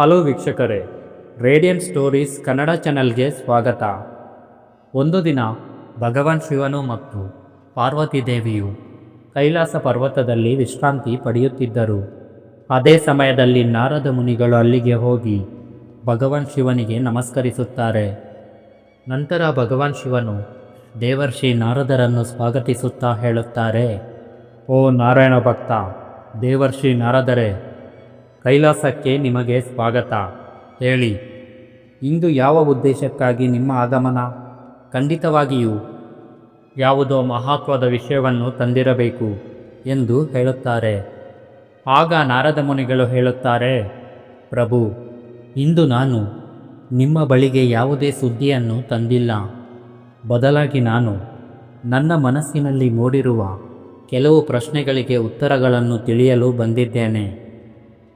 Hello ವೀಕ್ಷಕರೇ radiant stories Kannada ಚಾನೆಲ್ಗೆ ಸ್ವಾಗತ. ಒಂದು ದಿನ ಭಗವಾನ್ ಶಿವನು ಮತ್ತು ಪಾರ್ವತಿ ದೇವಿಯು ಕೈಲಾಸ ಪರ್ವತದಲ್ಲಿ ವಿಶ್ರಾಂತಿ ಪಡೆಯುತ್ತಿದ್ದರು. ಅದೇ ಸಮಯದಲ್ಲಿ ನಾರದ ಮುನಿಗಳು ಅಲ್ಲಿಗೆ ಹೋಗಿ ಭಗವಾನ್ ಶಿವನಿಗೆ ನಮಸ್ಕರಿಸುತ್ತಾರೆ. ನಂತರ ಭಗವಾನ್ ಶಿವನು, ದೇವರ್ಷಿ ನಾರದರನ್ನು ಸ್ವಾಗತಿಸುತ್ತಾ ಹೇಳುತ್ತಾರೆ. ಓ ನಾರಾಯಣ ಭಕ್ತ, ದೇವರ್ಷಿ ನಾರದರೇ ಕೈಲಾಸಕ್ಕೆ ನಿಮಗೆ ಸ್ವಾಗತ. ಹೇಳಿ, ಇಂದು ಯಾವ ಉದ್ದೇಶಕ್ಕಾಗಿ ನಿಮ್ಮ ಆಗಮನ? ಖಂಡಿತವಾಗಿಯೂ, ಯಾವುದೋ ಮಹತ್ವದ ವಿಷಯವನ್ನು ತಂದಿರಬೇಕು ಎಂದು ಹೇಳುತ್ತಾರೆ. ಆಗ ನಾರದ ಮುನಿಗಳು ಹೇಳುತ್ತಾರೆ, ಪ್ರಭು, ಇಂದು ನಾನು ನಿಮ್ಮ ಬಳಿಗೆ ಯಾವುದೇ ಸುದ್ದಿಯನ್ನು ತಂದಿಲ್ಲ. ಬದಲಾಗಿ ನಾನು ನನ್ನ ಮನಸ್ಸಿನಲ್ಲಿ ಮೂಡಿರುವ ಕೆಲವು ಪ್ರಶ್ನೆಗಳಿಗೆ ಉತ್ತರಗಳನ್ನು ತಿಳಿಯಲು ಬಂದಿದ್ದೇನೆ.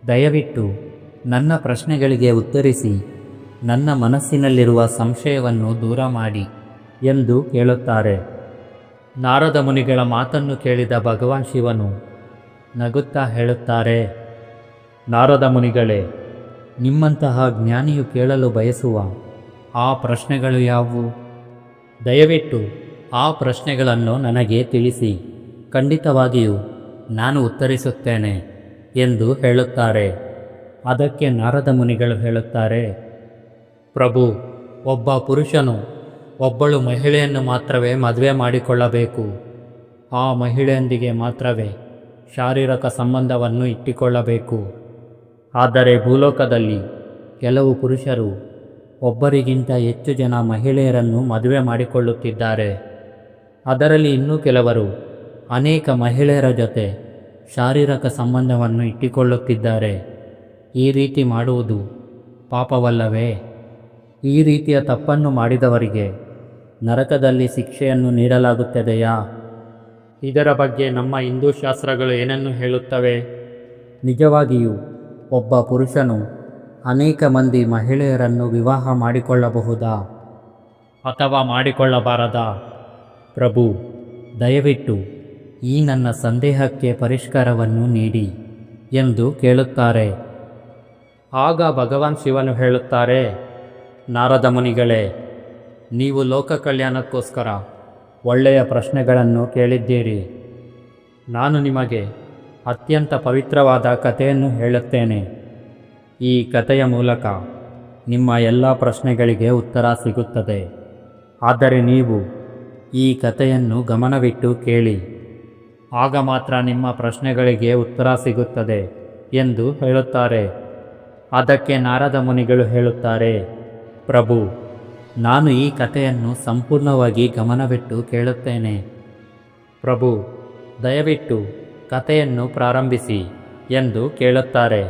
ದಯವಿಟ್ಟು ನನ್ನ ಪ್ರಶ್ನೆಗಳಿಗೆ ಉತ್ತರಿಸಿ, ನನ್ನ ಮನಸ್ಸಿನಲ್ಲಿರುವ ಸಂಶಯವನ್ನು ದೂರ ಮಾಡಿ ಎಂದು ಕೇಳುತ್ತಾರೆ ನಾರದ ಮುನಿಗಳ ಮಾತನ್ನು ಕೇಳಿದ ಭಗವಾನ್ ಶಿವನು ನಗುತ್ತಾ ಹೇಳುತ್ತಾರೆ, ನಾರದ ಮುನಿಗಳೇ, ನಿಮ್ಮಂತಹ ಜ್ಞಾನಿಯು ಕೇಳಲು ಬಯಸುವ ಆ ಪ್ರಶ್ನೆಗಳು ಯಾವುವು? ದಯವಿಟ್ಟು ಆ ಪ್ರಶ್ನೆಗಳನ್ನು ನನಗೆ ತಿಳಿಸಿ. ಖಂಡಿತವಾಗಿಯೂ ನಾನು ಉತ್ತರಿಸುತ್ತೇನೆ. ಎಂದು ಹೇಳುತ್ತಾರೆ. ಅದಕ್ಕೆ ನಾರದ ಮುನಿಗಳು ಹೇಳುತ್ತಾರೆ, ಪ್ರಭು, ಒಬ್ಬ ಪುರುಷನು ಒಬ್ಬಳು ಮಹಿಳೆಯನ್ನು ಮಾತ್ರವೇ ಮದುವೆ ಮಾಡಿಕೊಳ್ಳಬೇಕು. ಆ ಮಹಿಳೆಯೊಂದಿಗೆ ಮಾತ್ರವೇ ಶಾರೀರಿಕ ಸಂಬಂಧವನ್ನು ಇಟ್ಟುಕೊಳ್ಳಬೇಕು. ಆದರೆ ಭೂಲೋಕದಲ್ಲಿ ಕೆಲವು ಪುರುಷರು ಒಬ್ಬರಿಗಿಂತ ಹೆಚ್ಚು ಜನ ಮಹಿಳೆಯರನ್ನು ಮದುವೆ ಮಾಡಿಕೊಳ್ಳುತ್ತಿದ್ದಾರೆ. ಅದರಲ್ಲಿ ಇನ್ನೂ ಕೆಲವರು ಅನೇಕ ಮಹಿಳೆಯರ ಜೊತೆ ಶಾರೀರಿಕ ಸಂಬಂಧವನ್ನು ಇಟ್ಟುಕೊಳ್ಳುತ್ತಿದ್ದಾರೆ. ಈ ರೀತಿ ಮಾಡುವುದು ಪಾಪವಲ್ಲವೇ? ಈ ರೀತಿಯ ತಪ್ಪನ್ನು ಮಾಡಿದವರಿಗೆ ನರಕದಲ್ಲಿ ಶಿಕ್ಷೆಯನ್ನು ನೀಡಲಾಗುತ್ತದೆಯಾ? ಇದರ ಬಗ್ಗೆ ನಮ್ಮ ಹಿಂದೂ ಶಾಸ್ತ್ರಗಳು ಏನನ್ನು ಹೇಳುತ್ತವೆ? ನಿಜವಾಗಿಯೂ, ಒಬ್ಬ ಪುರುಷನು ಅನೇಕ ಮಂದಿ ಮಹಿಳೆಯರನ್ನು ವಿವಾಹ ಮಾಡಿಕೊಳ್ಳಬಹುದಾ? ಅಥವಾ ಮಾಡಿಕೊಳ್ಳಬಾರದಾ? ಪ್ರಭು, ದಯವಿಟ್ಟು ಈ ನನ್ನ ಸಂದೇಹಕ್ಕೆ ಪರಿಷ್ಕಾರವನ್ನು ನೀಡಿ ಎಂದು ಕೇಳುತ್ತಾರೆ. ಆಗ ಭಗವಾನ್ ಶಿವನು ಹೇಳುತ್ತಾರೆ, ನಾರದ ಮುನಿಗಳೇ, ನೀವು ಲೋಕ ಕಲ್ಯಾಣಕ್ಕೋಸ್ಕರ ಒಳ್ಳೆಯ ಪ್ರಶ್ನೆಗಳನ್ನು ಕೇಳಿದ್ದೀರಿ. ನಾನು ನಿಮಗೆ ಅತ್ಯಂತ ಪವಿತ್ರವಾದ ಕಥೆಯನ್ನು ಹೇಳುತ್ತೇನೆ. ಈ ಕಥೆಯ ಮೂಲಕ ನಿಮ್ಮ ಎಲ್ಲ ಪ್ರಶ್ನೆಗಳಿಗೆ ಉತ್ತರ ಸಿಗುತ್ತದೆ. ಆದರೆ ನೀವು ಈ ಕಥೆಯನ್ನು ಗಮನವಿಟ್ಟು ಕೇಳಿ. ಆಗ ಮಾತ್ರ ನಿಮ್ಮ ಪ್ರಶ್ನೆಗಳಿಗೆ ಉತ್ತರ ಸಿಗುತ್ತದೆ ಎಂದು ಹೇಳುತ್ತಾರೆ. ಅದಕ್ಕೆ ನಾರದ ಮುನಿಗಳು ಹೇಳುತ್ತಾರೆ, ಪ್ರಭು, ನಾನು ಈ ಕಥೆಯನ್ನು ಸಂಪೂರ್ಣವಾಗಿ ಗಮನವಿಟ್ಟು ಕೇಳುತ್ತೇನೆ. ಪ್ರಭು, ದಯವಿಟ್ಟು ಕಥೆಯನ್ನು ಪ್ರಾರಂಭಿಸಿ ಎಂದು ಕೇಳುತ್ತಾರೆ.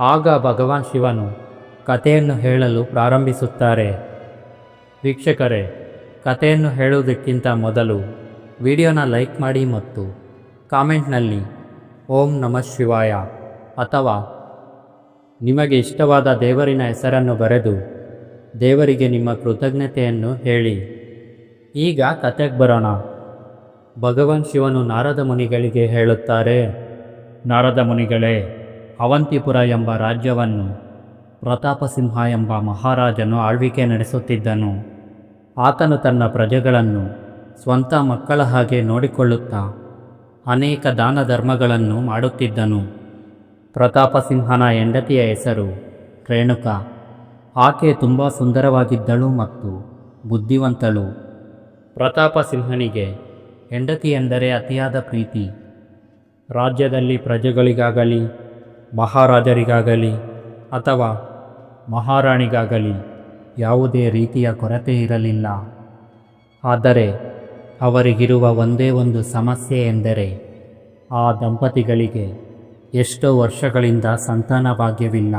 ಆಗ ಭಗವಾನ್ ಶಿವನು ಕಥೆಯನ್ನು ಹೇಳಲು ಪ್ರಾರಂಭಿಸುತ್ತಾರೆ. ವೀಕ್ಷಕರೇ, ಕಥೆಯನ್ನು ಹೇಳುವುದಕ್ಕಿಂತ ಮೊದಲು ವಿಡಿಯೋನ ಲೈಕ್ ಮಾಡಿ ಮತ್ತು ಕಾಮೆಂಟ್ನಲ್ಲಿ ಓಂ ನಮಃ ಶಿವಾಯ ಅಥವಾ ನಿಮಗೆ ಇಷ್ಟವಾದ ದೇವರಿನ ಹೆಸರನ್ನು ಬರೆದು ದೇವರಿಗೆ ನಿಮ್ಮ ಕೃತಜ್ಞತೆಯನ್ನು ಹೇಳಿ. ಈಗ ಕತೆಗೆ ಬರೋಣ. ಭಗವಾನ್ ಶಿವನು ನಾರದ ಮುನಿಗಳಿಗೆ ಹೇಳುತ್ತಾರೆ, ನಾರದ ಮುನಿಗಳೇ, ಅವಂತಿಪುರ ಎಂಬ ರಾಜ್ಯವನ್ನು ಪ್ರತಾಪಸಿಂಹ ಎಂಬ ಮಹಾರಾಜನು ಆಳ್ವಿಕೆ ನಡೆಸುತ್ತಿದ್ದನು. ಆತನು ತನ್ನ ಪ್ರಜೆಗಳನ್ನು ಸ್ವಂತ ಮಕ್ಕಳ ಹಾಗೆ ನೋಡಿಕೊಳ್ಳುತ್ತಾ ಅನೇಕ ದಾನ ಧರ್ಮಗಳನ್ನು ಮಾಡುತ್ತಿದ್ದನು. ಪ್ರತಾಪಸಿಂಹನ ಹೆಂಡತಿಯ ಹೆಸರು ರೇಣುಕಾ. ಆಕೆ ತುಂಬ ಸುಂದರವಾಗಿದ್ದಳು ಮತ್ತು ಬುದ್ಧಿವಂತಳು. ಪ್ರತಾಪಸಿಂಹನಿಗೆ ಹೆಂಡತಿ ಎಂದರೆ ಅತಿಯಾದ ಪ್ರೀತಿ. ರಾಜ್ಯದಲ್ಲಿ ಪ್ರಜೆಗಳಿಗಾಗಲಿ, ಮಹಾರಾಜರಿಗಾಗಲಿ ಅಥವಾ ಮಹಾರಾಣಿಗಾಗಲಿ ಯಾವುದೇ ರೀತಿಯ ಕೊರತೆ ಇರಲಿಲ್ಲ. ಆದರೆ ಅವರಿಗಿರುವ ಒಂದೇ ಒಂದು ಸಮಸ್ಯೆ ಎಂದರೆ ಆ ದಂಪತಿಗಳಿಗೆ ಎಷ್ಟೋ ವರ್ಷಗಳಿಂದ ಸಂತಾನ ಭಾಗ್ಯವಿಲ್ಲ.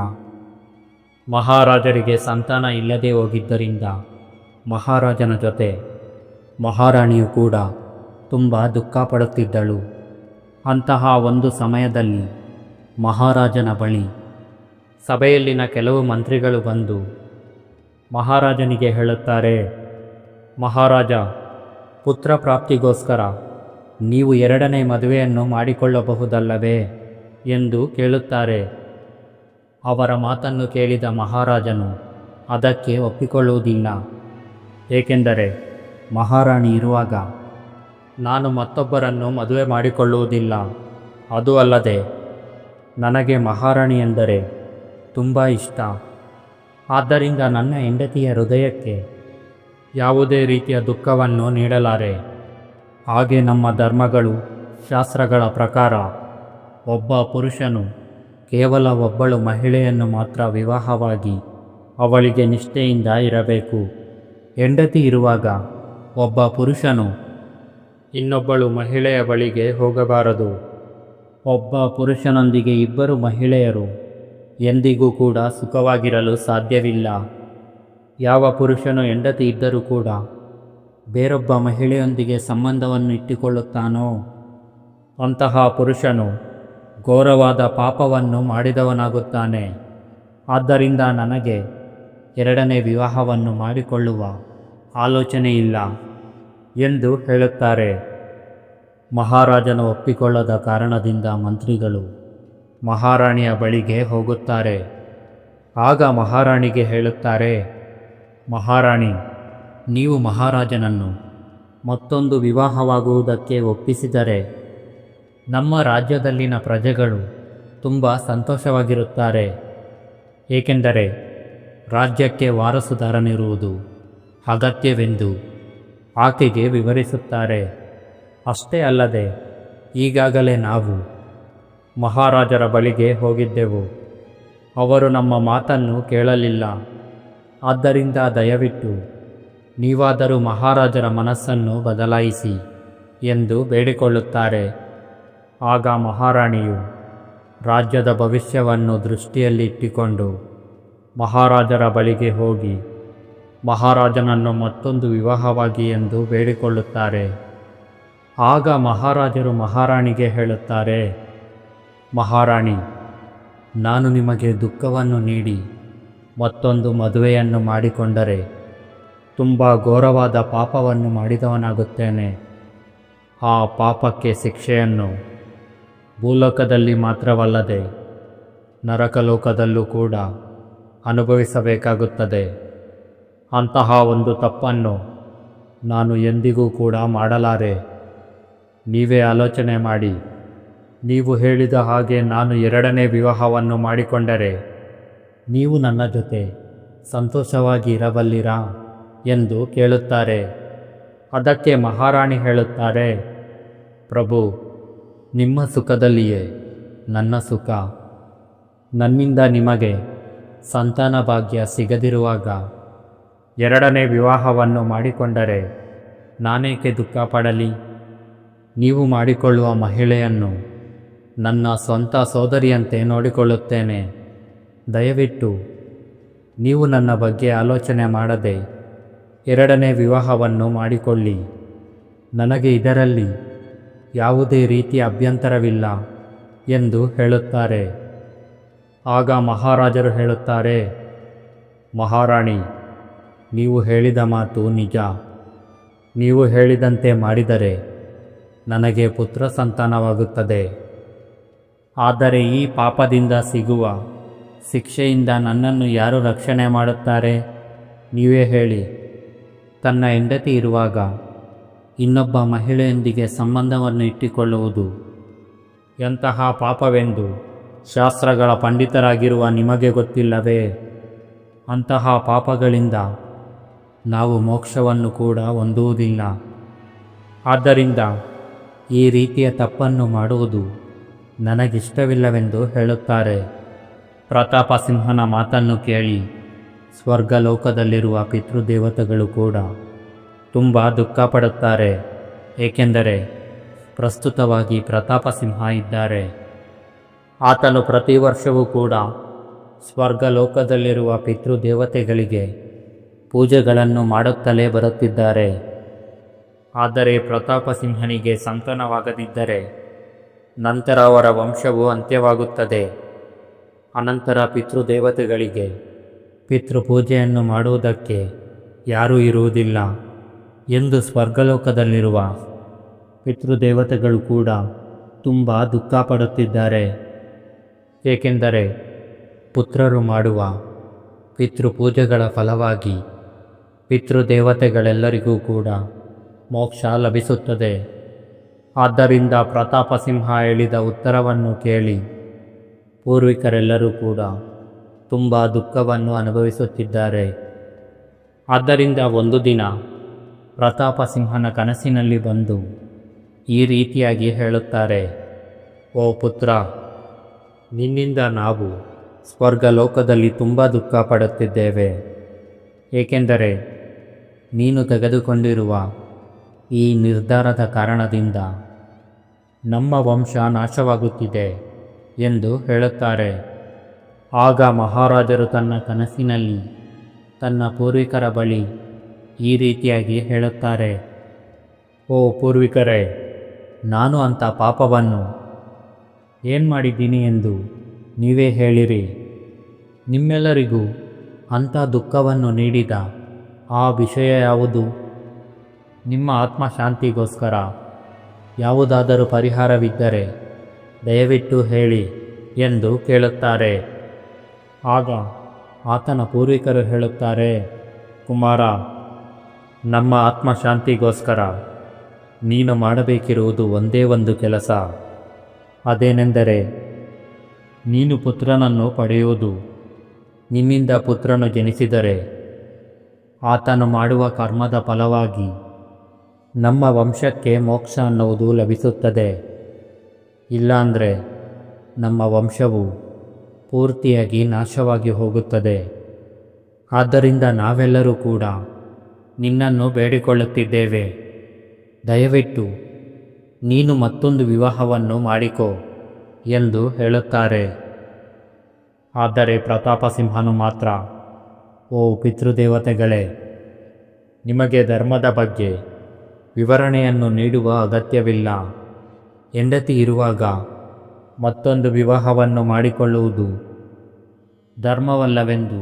ಮಹಾರಾಜರಿಗೆ ಸಂತಾನ ಇಲ್ಲದೆ ಹೋಗಿದ್ದರಿಂದ ಮಹಾರಾಜನ ಜೊತೆ ಮಹಾರಾಣಿಯು ಕೂಡ ತುಂಬ ದುಃಖ ಪಡುತ್ತಿದ್ದಳು. ಅಂತಹ ಒಂದು ಸಮಯದಲ್ಲಿ ಮಹಾರಾಜನ ಬಳಿ ಸಭೆಯಲ್ಲಿನ ಕೆಲವು ಮಂತ್ರಿಗಳು ಬಂದು ಮಹಾರಾಜನಿಗೆ ಹೇಳುತ್ತಾರೆ, ಮಹಾರಾಜ ಪುತ್ರ ಪ್ರಾಪ್ತಿಗೋಸ್ಕರ. ನೀವು ಎರಡನೇ ಮದುವೆಯನ್ನು ಮಾಡಿಕೊಳ್ಳಬಹುದಲ್ಲವೇ? ಎಂದು ಕೇಳುತ್ತಾರೆ. ಅವರ ಮಾತನ್ನು ಕೇಳಿದ ಮಹಾರಾಜನು, ಅದಕ್ಕೆ ಒಪ್ಪಿಕೊಳ್ಳುವುದಿಲ್ಲ. ಏಕೆಂದರೆ ಮಹಾರಾಣಿ ಇರುವಾಗ ನಾನು ಮತ್ತೊಬ್ಬರನ್ನು ಮದುವೆ ಮಾಡಿಕೊಳ್ಳುವುದಿಲ್ಲ. ಅದು ಅಲ್ಲದೆ ನನಗೆ ಮಹಾರಾಣಿ ಎಂದರೆ ತುಂಬ ಇಷ್ಟ. ಆದ್ದರಿಂದ ನನ್ನ ಹೆಂಡತಿಯ ಹೃದಯಕ್ಕೆ ಯಾವುದೇ ರೀತಿಯ ದುಃಖವನ್ನು ನೀಡಲಾರೆ. ಹಾಗೆ ನಮ್ಮ ಧರ್ಮಗಳು, ಶಾಸ್ತ್ರಗಳ ಪ್ರಕಾರ ಒಬ್ಬ ಪುರುಷನು ಕೇವಲ ಒಬ್ಬಳು ಮಹಿಳೆಯನ್ನು ಮಾತ್ರ ವಿವಾಹವಾಗಿ ಅವಳಿಗೆ ನಿಷ್ಠೆಯಿಂದ ಇರಬೇಕು. ಹೆಂಡತಿ ಇರುವಾಗ ಒಬ್ಬ ಪುರುಷನು ಇನ್ನೊಬ್ಬಳು ಮಹಿಳೆಯ ಬಳಿಗೆ ಹೋಗಬಾರದು. ಒಬ್ಬ ಪುರುಷನೊಂದಿಗೆ ಇಬ್ಬರು ಮಹಿಳೆಯರು ಎಂದಿಗೂ ಕೂಡ ಸುಖವಾಗಿರಲು ಸಾಧ್ಯವಿಲ್ಲ. ಯಾವ ಪುರುಷನು ಹೆಂಡತಿ ಇದ್ದರೂ ಕೂಡ ಬೇರೊಬ್ಬ ಮಹಿಳೆಯೊಂದಿಗೆ ಸಂಬಂಧವನ್ನು ಇಟ್ಟುಕೊಳ್ಳುತ್ತಾನೋ? ಅಂತಹ ಪುರುಷನು ಘೋರವಾದ ಪಾಪವನ್ನು ಮಾಡಿದವನಾಗುತ್ತಾನೆ. ಆದ್ದರಿಂದ ನನಗೆ ಎರಡನೇ ವಿವಾಹವನ್ನು ಮಾಡಿಕೊಳ್ಳುವ ಆಲೋಚನೆ ಇಲ್ಲ ಎಂದು ಹೇಳುತ್ತಾರೆ. ಮಹಾರಾಜನು ಒಪ್ಪಿಕೊಳ್ಳದ ಕಾರಣದಿಂದ ಮಂತ್ರಿಗಳು ಮಹಾರಾಣಿಯ ಬಳಿಗೆ ಹೋಗುತ್ತಾರೆ. ಆಗ ಮಹಾರಾಣಿಗೆ ಹೇಳುತ್ತಾರೆ ಮಹಾರಾಣಿ, ನೀವು ಮಹಾರಾಜನನ್ನು ಮತ್ತೊಂದು ವಿವಾಹವಾಗುವುದಕ್ಕೆ ಒಪ್ಪಿಸಿದರೆ ನಮ್ಮ ರಾಜ್ಯದಲ್ಲಿನ ಪ್ರಜೆಗಳು ತುಂಬ ಸಂತೋಷವಾಗಿರುತ್ತಾರೆ. ಏಕೆಂದರೆ ರಾಜ್ಯಕ್ಕೆ ವಾರಸುದಾರನಿರುವುದು ಅಗತ್ಯವೆಂದು ಆಕೆಗೆ ವಿವರಿಸುತ್ತಾರೆ. ಅಷ್ಟೇ ಅಲ್ಲದೆ ಈಗಾಗಲೇ ನಾವು ಮಹಾರಾಜರ ಬಳಿಗೆ ಹೋಗಿದ್ದೆವು. ಅವರು ನಮ್ಮ ಮಾತನ್ನು ಕೇಳಲಿಲ್ಲ. ಆದ್ದರಿಂದ ದಯವಿಟ್ಟು ನೀವಾದರೂ ಮಹಾರಾಜರ ಮನಸ್ಸನ್ನು ಬದಲಾಯಿಸಿ ಎಂದು ಬೇಡಿಕೊಳ್ಳುತ್ತಾರೆ. ಆಗ ಮಹಾರಾಣಿಯು ರಾಜ್ಯದ ಭವಿಷ್ಯವನ್ನು ದೃಷ್ಟಿಯಲ್ಲಿಟ್ಟುಕೊಂಡು ಮಹಾರಾಜರ ಬಳಿಗೆ ಹೋಗಿ ಮಹಾರಾಜನನ್ನು ಮತ್ತೊಂದು ವಿವಾಹವಾಗಿ ಎಂದು ಬೇಡಿಕೊಳ್ಳುತ್ತಾರೆ. ಆಗ ಮಹಾರಾಜರು ಮಹಾರಾಣಿಗೆ ಹೇಳುತ್ತಾರೆ, ಮಹಾರಾಣಿ, ನಾನು ನಿಮಗೆ ದುಃಖವನ್ನು ನೀಡಿ ಮತ್ತೊಂದು ಮದುವೆಯನ್ನು ಮಾಡಿಕೊಂಡರೆ ತುಂಬ ಘೋರವಾದ ಪಾಪವನ್ನು ಮಾಡಿದವನಾಗುತ್ತೇನೆ. ಆ ಪಾಪಕ್ಕೆ ಶಿಕ್ಷೆಯನ್ನು ಭೂಲೋಕದಲ್ಲಿ ಮಾತ್ರವಲ್ಲದೆ ನರಕಲೋಕದಲ್ಲೂ ಕೂಡ ಅನುಭವಿಸಬೇಕಾಗುತ್ತದೆ. ಅಂತಹ ಒಂದು ತಪ್ಪನ್ನು ನಾನು ಎಂದಿಗೂ ಕೂಡ ಮಾಡಲಾರೆ. ನೀವೇ ಆಲೋಚನೆ ಮಾಡಿ. ನೀವು ಹೇಳಿದ ಹಾಗೆ ನಾನು ಎರಡನೇ ವಿವಾಹವನ್ನು ಮಾಡಿಕೊಂಡರೆ ನೀವು ನನ್ನ ಜೊತೆ ಸಂತೋಷವಾಗಿ ಇರಬಲ್ಲಿರಾ ಎಂದು ಕೇಳುತ್ತಾರೆ. ಅದಕ್ಕೆ ಮಹಾರಾಣಿ ಹೇಳುತ್ತಾರೆ, ಪ್ರಭು, ನಿಮ್ಮ ಸುಖದಲ್ಲಿಯೇ ನನ್ನ ಸುಖ. ನನ್ನಿಂದ ನಿಮಗೆ ಸಂತಾನ ಭಾಗ್ಯ ಸಿಗದಿರುವಾಗ ಎರಡನೇ ವಿವಾಹವನ್ನು ಮಾಡಿಕೊಂಡರೆ ನಾನೇಕೆ ದುಃಖ ಪಡಲಿ? ನೀವು ಮಾಡಿಕೊಳ್ಳುವ ಮಹಿಳೆಯನ್ನು ನನ್ನ ಸ್ವಂತ ಸೋದರಿಯಂತೆ ನೋಡಿಕೊಳ್ಳುತ್ತೇನೆ. ದಯವಿಟ್ಟು ನೀವು ನನ್ನ ಬಗ್ಗೆ ಆಲೋಚನೆ ಮಾಡದೆ ಎರಡನೇ ವಿವಾಹವನ್ನು ಮಾಡಿಕೊಳ್ಳಿ. ನನಗೆ ಇದರಲ್ಲಿ ಯಾವುದೇ ರೀತಿಯ ಅಭ್ಯಂತರವಿಲ್ಲ ಎಂದು ಹೇಳುತ್ತಾರೆ. ಆಗ ಮಹಾರಾಜರು ಹೇಳುತ್ತಾರೆ, ಮಹಾರಾಣಿ, ನೀವು ಹೇಳಿದ ಮಾತು ನಿಜ. ನೀವು ಹೇಳಿದಂತೆ ಮಾಡಿದರೆ ನನಗೆ ಪುತ್ರ ಸಂತಾನವಾಗುತ್ತದೆ ಆದರೆ ಈ ಪಾಪದಿಂದ ಸಿಗುವ ಶಿಕ್ಷೆಯಿಂದ ನನ್ನನ್ನು ಯಾರು ರಕ್ಷಣೆ ಮಾಡುತ್ತಾರೆ? ನೀವೇ ಹೇಳಿ. ತನ್ನ ಹೆಂಡತಿ ಇರುವಾಗ ಇನ್ನೊಬ್ಬ ಮಹಿಳೆಯೊಂದಿಗೆ ಸಂಬಂಧವನ್ನು ಇಟ್ಟುಕೊಳ್ಳುವುದು ಎಂತಹ ಪಾಪವೆಂದು ಶಾಸ್ತ್ರಗಳ ಪಂಡಿತರಾಗಿರುವ ನಿಮಗೆ ಗೊತ್ತಿಲ್ಲವೇ? ಅಂತಹ ಪಾಪಗಳಿಂದ ನಾವು ಮೋಕ್ಷವನ್ನು ಕೂಡ ಹೊಂದುವುದಿಲ್ಲ. ಆದ್ದರಿಂದ ಈ ರೀತಿಯ ತಪ್ಪನ್ನು ಮಾಡುವುದು ನನಗಿಷ್ಟವಿಲ್ಲವೆಂದು ಹೇಳುತ್ತಾರೆ. ಪ್ರತಾಪ ಸಿಂಹನ ಮಾತನ್ನು ಕೇಳಿ ಸ್ವರ್ಗಲೋಕದಲ್ಲಿರುವ ಪಿತೃದೇವತೆಗಳು ಕೂಡ ತುಂಬ ದುಃಖ ಪಡುತ್ತಾರೆ. ಏಕೆಂದರೆ ಪ್ರಸ್ತುತವಾಗಿ ಪ್ರತಾಪ ಸಿಂಹ ಇದ್ದಾರೆ. ಆತನು ಪ್ರತಿ ವರ್ಷವೂ ಕೂಡ ಸ್ವರ್ಗಲೋಕದಲ್ಲಿರುವ ಪಿತೃದೇವತೆಗಳಿಗೆ ಪೂಜೆಗಳನ್ನು ಮಾಡುತ್ತಲೇ ಬರುತ್ತಿದ್ದಾರೆ. ಆದರೆ ಪ್ರತಾಪ ಸಿಂಹನಿಗೆ ಸಂತಾನವಾಗದಿದ್ದರೆ ನಂತರ ಅವರ ವಂಶವು ಅಂತ್ಯವಾಗುತ್ತದೆ. ಅನಂತರ ಪಿತೃದೇವತೆಗಳಿಗೆ ಪಿತೃಪೂಜೆಯನ್ನು ಮಾಡುವುದಕ್ಕೆ ಯಾರೂ ಇರುವುದಿಲ್ಲ ಎಂದು ಸ್ವರ್ಗಲೋಕದಲ್ಲಿರುವ ಪಿತೃದೇವತೆಗಳು ಕೂಡ ತುಂಬ ದುಃಖ ಪಡುತ್ತಿದ್ದಾರೆ ಏಕೆಂದರೆ ಪುತ್ರರು ಮಾಡುವ ಪಿತೃಪೂಜೆಗಳ ಫಲವಾಗಿ ಪಿತೃದೇವತೆಗಳೆಲ್ಲರಿಗೂ ಕೂಡ ಮೋಕ್ಷ ಲಭಿಸುತ್ತದೆ. ಆದ್ದರಿಂದ ಪ್ರತಾಪಸಿಂಹ ಹೇಳಿದ ಉತ್ತರವನ್ನು ಕೇಳಿ ಪೂರ್ವಿಕರೆಲ್ಲರೂ ಕೂಡ ತುಂಬ ದುಃಖವನ್ನು ಅನುಭವಿಸುತ್ತಿದ್ದಾರೆ. ಆದ್ದರಿಂದ ಒಂದು ದಿನ ಪ್ರತಾಪಸಿಂಹನ ಕನಸಿನಲ್ಲಿ ಬಂದು ಈ ರೀತಿಯಾಗಿ ಹೇಳುತ್ತಾರೆ, ಓ ಪುತ್ರ, ನಿನ್ನಿಂದ ನಾವು ಸ್ವರ್ಗಲೋಕದಲ್ಲಿ ತುಂಬ ದುಃಖ ಪಡುತ್ತಿದ್ದೇವೆ. ಏಕೆಂದರೆ ನೀನು ತೆಗೆದುಕೊಂಡಿರುವ ಈ ನಿರ್ಧಾರದ ಕಾರಣದಿಂದ ನಮ್ಮ ವಂಶ ನಾಶವಾಗುತ್ತಿದೆ. ಎಂದು ಹೇಳುತ್ತಾರೆ. ಆಗ ಮಹಾರಾಜರು ತನ್ನ ಕನಸಿನಲ್ಲಿ ತನ್ನ ಪೂರ್ವಿಕರ ಬಳಿ ಈ ರೀತಿಯಾಗಿ ಹೇಳುತ್ತಾರೆ. ಓ ಪೂರ್ವಿಕರೇ, ನಾನು ಅಂಥ ಪಾಪವನ್ನು ಏನು ಮಾಡಿದ್ದೀನಿ ಎಂದು ನೀವೇ ಹೇಳಿರಿ. ನಿಮ್ಮೆಲ್ಲರಿಗೂ ಅಂಥ ದುಃಖವನ್ನು ನೀಡಿದ ಆ ವಿಷಯ ಯಾವುದು? ನಿಮ್ಮ ಆತ್ಮಶಾಂತಿಗೋಸ್ಕರ ಯಾವುದಾದರೂ ಪರಿಹಾರವಿದ್ದರೆ ದಯವಿಟ್ಟು ಹೇಳಿ ಎಂದು ಕೇಳುತ್ತಾರೆ. ಆಗ ಆತನ ಪೂರ್ವಿಕರು ಹೇಳುತ್ತಾರೆ, ಕುಮಾರ, ನಮ್ಮ ಆತ್ಮಶಾಂತಿಗೋಸ್ಕರ ನೀನು ಮಾಡಬೇಕಿರುವುದು ಒಂದೇ ಒಂದು ಕೆಲಸ. ಅದೇನೆಂದರೆ, ನೀನು ಪುತ್ರನನ್ನು ಪಡೆಯುವುದು. ನಿನ್ನಿಂದ ಪುತ್ರನು ಜನಿಸಿದರೆ ಆತನು ಮಾಡುವ ಕರ್ಮದ ಫಲವಾಗಿ ನಮ್ಮ ವಂಶಕ್ಕೆ ಮೋಕ್ಷ ಅನ್ನುವುದು ಲಭಿಸುತ್ತದೆ. ಇಲ್ಲಾಂದರೆ ನಮ್ಮ ವಂಶವು ಪೂರ್ತಿಯಾಗಿ ನಾಶವಾಗಿ ಹೋಗುತ್ತದೆ. ಆದ್ದರಿಂದ ನಾವೆಲ್ಲರೂ ಕೂಡ ನಿನ್ನನ್ನು ಬೇಡಿಕೊಳ್ಳುತ್ತಿದ್ದೇವೆ. ದಯವಿಟ್ಟು ನೀನು ಮತ್ತೊಂದು ವಿವಾಹವನ್ನು ಮಾಡಿಕೊ ಎಂದು ಹೇಳುತ್ತಾರೆ. ಆದರೆ ಪ್ರತಾಪಸಿಂಹನು ಮಾತ್ರ, ಓ ಪಿತೃದೇವತೆಗಳೇ, ನಿಮಗೆ ಧರ್ಮದ ಬಗ್ಗೆ ವಿವರಣೆಯನ್ನು ನೀಡುವ ಅಗತ್ಯವಿಲ್ಲ. ಹೆಂಡತಿ ಇರುವಾಗ ಮತ್ತೊಂದು ವಿವಾಹವನ್ನು ಮಾಡಿಕೊಳ್ಳುವುದು ಧರ್ಮವಲ್ಲವೆಂದು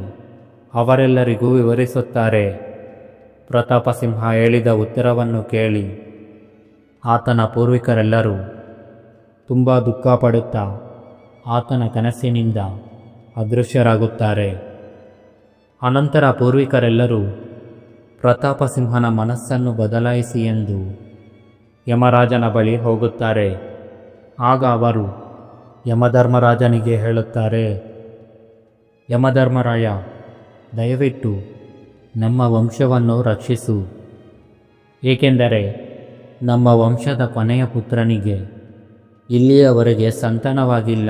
ಅವರೆಲ್ಲರಿಗೂ ವಿವರಿಸುತ್ತಾರೆ. ಪ್ರತಾಪಸಿಂಹ ಹೇಳಿದ ಉತ್ತರವನ್ನು ಕೇಳಿ ಆತನ ಪೂರ್ವಿಕರೆಲ್ಲರೂ ತುಂಬ ದುಃಖ ಪಡುತ್ತಾ ಆತನ ಕನಸಿನಿಂದ ಅದೃಶ್ಯರಾಗುತ್ತಾರೆ. ಅನಂತರ ಪೂರ್ವಿಕರೆಲ್ಲರೂ ಪ್ರತಾಪಸಿಂಹನ ಮನಸ್ಸನ್ನು ಬದಲಾಯಿಸಿ ಎಂದು ಯಮರಾಜನ ಬಳಿ ಹೋಗುತ್ತಾರೆ. ಆಗ ಅವರು ಯಮಧರ್ಮರಾಜನಿಗೆ ಹೇಳುತ್ತಾರೆ, ಯಮಧರ್ಮರಾಯ, ದಯವಿಟ್ಟು ನಮ್ಮ ವಂಶವನ್ನು ರಕ್ಷಿಸು. ಏಕೆಂದರೆ ನಮ್ಮ ವಂಶದ ಕೊನೆಯ ಪುತ್ರನಿಗೆ ಇಲ್ಲಿಯವರೆಗೆ ಸಂತಾನವಾಗಿಲ್ಲ.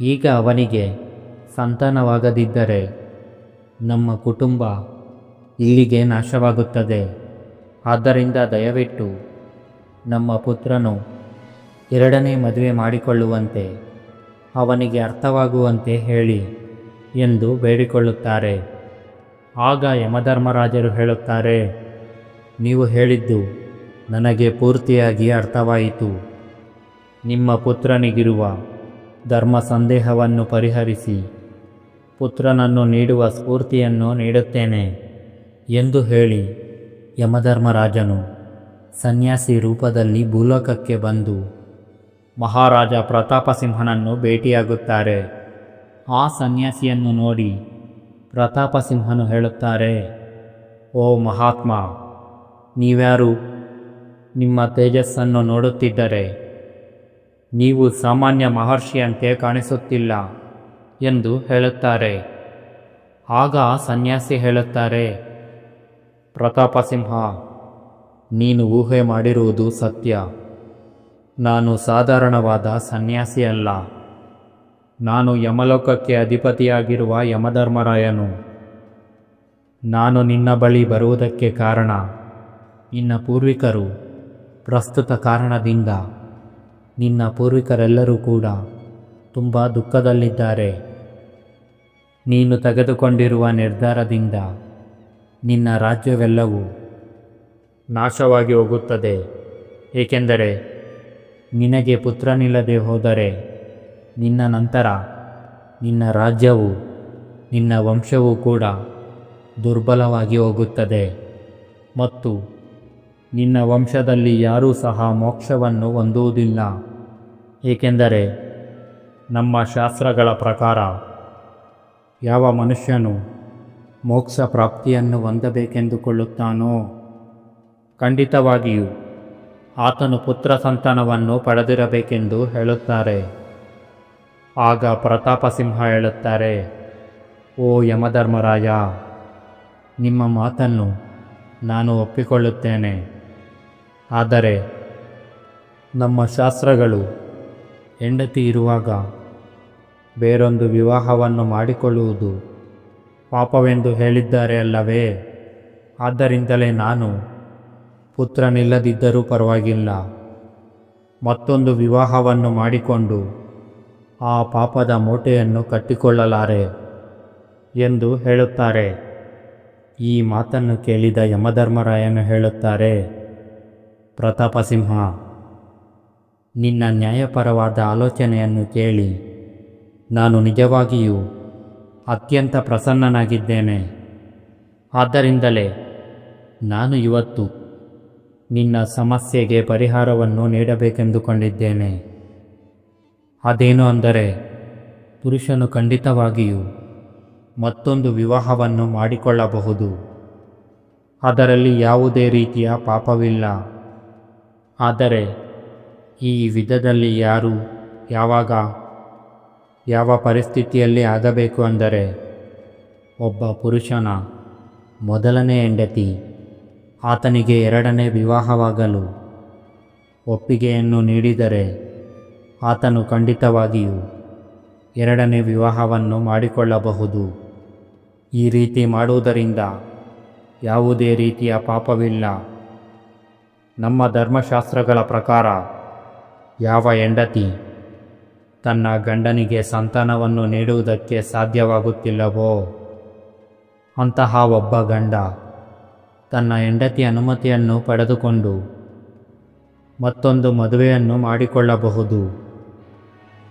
ಈಗ ಅವನಿಗೆ ಸಂತಾನವಾಗದಿದ್ದರೆ ನಮ್ಮ ಕುಟುಂಬ ಇಲ್ಲಿಗೆ ನಾಶವಾಗುತ್ತದೆ. ಆದ್ದರಿಂದ ದಯವಿಟ್ಟು ನಮ್ಮ ಪುತ್ರನು ಎರಡನೇ ಮದುವೆ ಮಾಡಿಕೊಳ್ಳುವಂತೆ ಅವನಿಗೆ ಅರ್ಥವಾಗುವಂತೆ ಹೇಳಿ ಎಂದು ಬೇಡಿಕೊಳ್ಳುತ್ತಾರೆ. ಆಗ ಯಮಧರ್ಮರಾಜರು ಹೇಳುತ್ತಾರೆ, ನೀವು ಹೇಳಿದ್ದು ನನಗೆ ಪೂರ್ತಿಯಾಗಿ ಅರ್ಥವಾಯಿತು. ನಿಮ್ಮ ಪುತ್ರನಿಗಿರುವ ಧರ್ಮ ಸಂದೇಹವನ್ನು ಪರಿಹರಿಸಿ ಪುತ್ರನನ್ನು ನೀಡುವ ಸ್ಫೂರ್ತಿಯನ್ನು ನೀಡುತ್ತೇನೆ ಎಂದು ಹೇಳಿ ಯಮಧರ್ಮರಾಜನು ಸನ್ಯಾಸಿ ರೂಪದಲ್ಲಿ ಭೂಲೋಕಕ್ಕೆ ಬಂದು ಮಹಾರಾಜ ಪ್ರತಾಪಸಿಂಹನನ್ನು ಭೇಟಿಯಾಗುತ್ತಾರೆ. ಆ ಸನ್ಯಾಸಿಯನ್ನು ನೋಡಿ ಪ್ರತಾಪಸಿಂಹನು ಹೇಳುತ್ತಾರೆ, ಓ ಮಹಾತ್ಮ, ನೀವ್ಯಾರು ನಿಮ್ಮ ತೇಜಸ್ಸನ್ನು ನೋಡುತ್ತಿದ್ದರೆ ನೀವು ಸಾಮಾನ್ಯ ಮಹರ್ಷಿಯಂತೆ ಕಾಣಿಸುತ್ತಿಲ್ಲ ಎಂದು ಹೇಳುತ್ತಾರೆ. ಆಗ ಸನ್ಯಾಸಿ ಹೇಳುತ್ತಾರೆ ಪ್ರತಾಪಸಿಂಹ, ನೀನು ಊಹೆ ಮಾಡಿರುವುದು ಸತ್ಯ. ನಾನು ಸಾಧಾರಣವಾದ ಸನ್ಯಾಸಿಯಲ್ಲ ನಾನು ಯಮಲೋಕಕ್ಕೆ ಅಧಿಪತಿಯಾಗಿರುವ ಯಮಧರ್ಮರಾಯನು. ನಾನು ನಿನ್ನ ಬಳಿ ಬರುವುದಕ್ಕೆ ಕಾರಣ, ನಿನ್ನ ಪೂರ್ವಿಕರು ಪ್ರಸ್ತುತ ಕಾರಣದಿಂದ ನಿನ್ನ ಪೂರ್ವಿಕರೆಲ್ಲರೂ ಕೂಡ ತುಂಬ ದುಃಖದಲ್ಲಿದ್ದಾರೆ. ನೀನು ತೆಗೆದುಕೊಂಡಿರುವ ನಿರ್ಧಾರದಿಂದ ನಿನ್ನ ರಾಜ್ಯವೆಲ್ಲವೂ ನಾಶವಾಗಿ ಹೋಗುತ್ತದೆ. ಏಕೆಂದರೆ ನಿನಗೆ ಪುತ್ರನಿಲ್ಲದೆ ಹೋದರೆ ನಿನ್ನ ನಂತರ ನಿನ್ನ ರಾಜ್ಯವು, ನಿನ್ನ ವಂಶವೂ ಕೂಡ ದುರ್ಬಲವಾಗಿ ಹೋಗುತ್ತದೆ. ಮತ್ತು ನಿನ್ನ ವಂಶದಲ್ಲಿ ಯಾರೂ ಸಹ ಮೋಕ್ಷವನ್ನು ಹೊಂದುವುದಿಲ್ಲ. ಏಕೆಂದರೆ ನಮ್ಮ ಶಾಸ್ತ್ರಗಳ ಪ್ರಕಾರ ಯಾವ ಮನುಷ್ಯನು ಮೋಕ್ಷ ಪ್ರಾಪ್ತಿಯನ್ನು ಹೊಂದಬೇಕೆಂದುಕೊಳ್ಳುತ್ತಾನೋ? ಖಂಡಿತವಾಗಿಯೂ, ಆತನು ಪುತ್ರ ಸಂತಾನವನ್ನು ಪಡೆದಿರಬೇಕೆಂದು ಹೇಳುತ್ತಾರೆ. ಆಗ ಪ್ರತಾಪಸಿಂಹ ಹೇಳುತ್ತಾರೆ, ಓ ಯಮಧರ್ಮರಾಯ, ನಿಮ್ಮ ಮಾತನ್ನು ನಾನು ಒಪ್ಪಿಕೊಳ್ಳುತ್ತೇನೆ. ಆದರೆ ನಮ್ಮ ಶಾಸ್ತ್ರಗಳು ಹೆಂಡತಿ ಇರುವಾಗ ಬೇರೊಂದು ವಿವಾಹವನ್ನು ಮಾಡಿಕೊಳ್ಳುವುದು ಪಾಪವೆಂದು ಹೇಳಿದ್ದಾರೆ ಅಲ್ಲವೇ? ಆದ್ದರಿಂದಲೇ ನಾನು ಪುತ್ರನಿಲ್ಲದಿದ್ದರೂ ಪರವಾಗಿಲ್ಲ. ಮತ್ತೊಂದು ವಿವಾಹವನ್ನು ಮಾಡಿಕೊಂಡು ಆ ಪಾಪದ ಮೂಟೆಯನ್ನು ಕಟ್ಟಿಕೊಳ್ಳಲಾರೆ ಎಂದು ಹೇಳುತ್ತಾರೆ. ಈ ಮಾತನ್ನು ಕೇಳಿದ ಯಮಧರ್ಮರಾಯನು ಹೇಳುತ್ತಾರೆ, ಪ್ರತಾಪಸಿಂಹ, ನಿನ್ನ ನ್ಯಾಯಪರವಾದ ಆಲೋಚನೆಯನ್ನು ಕೇಳಿ, ನಾನು ನಿಜವಾಗಿಯೂ ಅತ್ಯಂತ ಪ್ರಸನ್ನನಾಗಿದ್ದೇನೆ. ಆದ್ದರಿಂದಲೇ ನಾನು ಇವತ್ತು ನಿನ್ನ ಸಮಸ್ಯೆಗೆ ಪರಿಹಾರವನ್ನು ನೀಡಬೇಕೆಂದುಕೊಂಡಿದ್ದೇನೆ. ಅದೇನು ಅಂದರೆ, ಪುರುಷನು ಖಂಡಿತವಾಗಿಯೂ ಮತ್ತೊಂದು ವಿವಾಹವನ್ನು ಮಾಡಿಕೊಳ್ಳಬಹುದು. ಅದರಲ್ಲಿ ಯಾವುದೇ ರೀತಿಯ ಪಾಪವಿಲ್ಲ. ಆದರೆ ಈ ವಿಧದಲ್ಲಿ ಯಾರು ಯಾವಾಗ ಯಾವ ಪರಿಸ್ಥಿತಿಯಲ್ಲಿ ಆಗಬೇಕು ಅಂದರೆ, ಒಬ್ಬ ಪುರುಷನ ಮೊದಲನೇ ಹೆಂಡತಿ, ಆತನಿಗೆ ಎರಡನೇ ವಿವಾಹವಾಗಲು ಒಪ್ಪಿಗೆಯನ್ನು ನೀಡಿದರೆ ಆತನು ಖಂಡಿತವಾಗಿಯೂ ಎರಡನೇ ವಿವಾಹವನ್ನು ಮಾಡಿಕೊಳ್ಳಬಹುದು. ಈ ರೀತಿ ಮಾಡುವುದರಿಂದ ಯಾವುದೇ ರೀತಿಯ ಪಾಪವಿಲ್ಲ. ನಮ್ಮ ಧರ್ಮಶಾಸ್ತ್ರಗಳ ಪ್ರಕಾರ ಯಾವ ಹೆಂಡತಿ ತನ್ನ ಗಂಡನಿಗೆ ಸಂತಾನವನ್ನು ನೀಡುವುದಕ್ಕೆ ಸಾಧ್ಯವಾಗುತ್ತಿಲ್ಲವೋ? ಅಂತಹ ಒಬ್ಬ ಗಂಡ ತನ್ನ ಹೆಂಡತಿ ಅನುಮತಿಯನ್ನು ಪಡೆದುಕೊಂಡು ಮತ್ತೊಂದು ಮದುವೆಯನ್ನು ಮಾಡಿಕೊಳ್ಳಬಹುದು.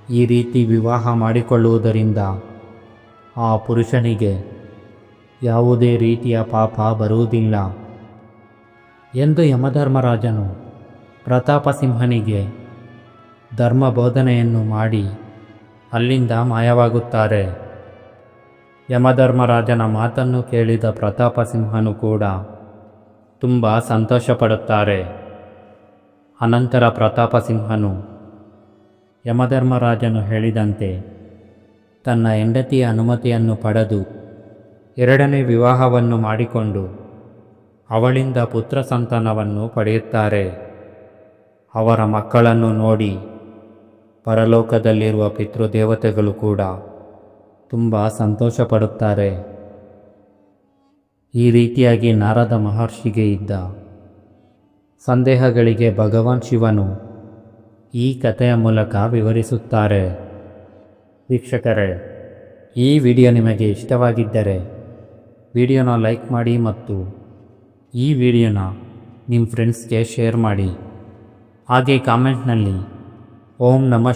ಈ ರೀತಿ ವಿವಾಹ ಮಾಡಿಕೊಳ್ಳುವುದರಿಂದ ಆ ಪುರುಷನಿಗೆ ಯಾವುದೇ ರೀತಿಯ ಪಾಪ ಬರುವುದಿಲ್ಲ ಎಂದು ಯಮಧರ್ಮರಾಜನು ಪ್ರತಾಪಸಿಂಹನಿಗೆ ಧರ್ಮ ಬೋಧನೆಯನ್ನು ಮಾಡಿ ಅಲ್ಲಿಂದ ಮಾಯವಾಗುತ್ತಾರೆ. ಯಮಧರ್ಮರಾಜನ ಮಾತನ್ನು ಕೇಳಿದ ಪ್ರತಾಪ ಸಿಂಹನು ಕೂಡ ತುಂಬ ಸಂತೋಷಪಡುತ್ತಾರೆ. ಅನಂತರ ಪ್ರತಾಪಸಿಂಹನು ಯಮಧರ್ಮರಾಜನು ಹೇಳಿದಂತೆ ತನ್ನ ಹೆಂಡತಿಯ ಅನುಮತಿಯನ್ನು ಪಡೆದು ಎರಡನೇ ವಿವಾಹವನ್ನು ಮಾಡಿಕೊಂಡು ಅವಳಿಂದ ಪುತ್ರ ಸಂತಾನವನ್ನು ಪಡೆಯುತ್ತಾರೆ. ಅವರ ಮಕ್ಕಳನ್ನು ನೋಡಿ ಪರಲೋಕದಲ್ಲಿರುವ ಪಿತೃದೇವತೆಗಳು ಕೂಡ ತುಂಬ ಸಂತೋಷಪಡುತ್ತಾರೆ. ಈ ರೀತಿಯಾಗಿ ನಾರದ ಮಹರ್ಷಿಗೆ ಇದ್ದ ಸಂದೇಹಗಳಿಗೆ ಭಗವಾನ್ ಶಿವನು ಈ ಕಥೆಯ ಮೂಲಕ ವಿವರಿಸುತ್ತಾರೆ. ವೀಕ್ಷಕರೇ, ಈ ವಿಡಿಯೋ ನಿಮಗೆ ಇಷ್ಟವಾಗಿದ್ದರೆ ವಿಡಿಯೋನ ಲೈಕ್ ಮಾಡಿ ಮತ್ತು ಈ ವಿಡಿಯೋನ ನಿಮ್ಮ ಫ್ರೆಂಡ್ಸ್ಗೆ ಶೇರ್ ಮಾಡಿ. ಹಾಗೆ ಕಾಮೆಂಟ್ನಲ್ಲಿ ಓಂ ನಮಃ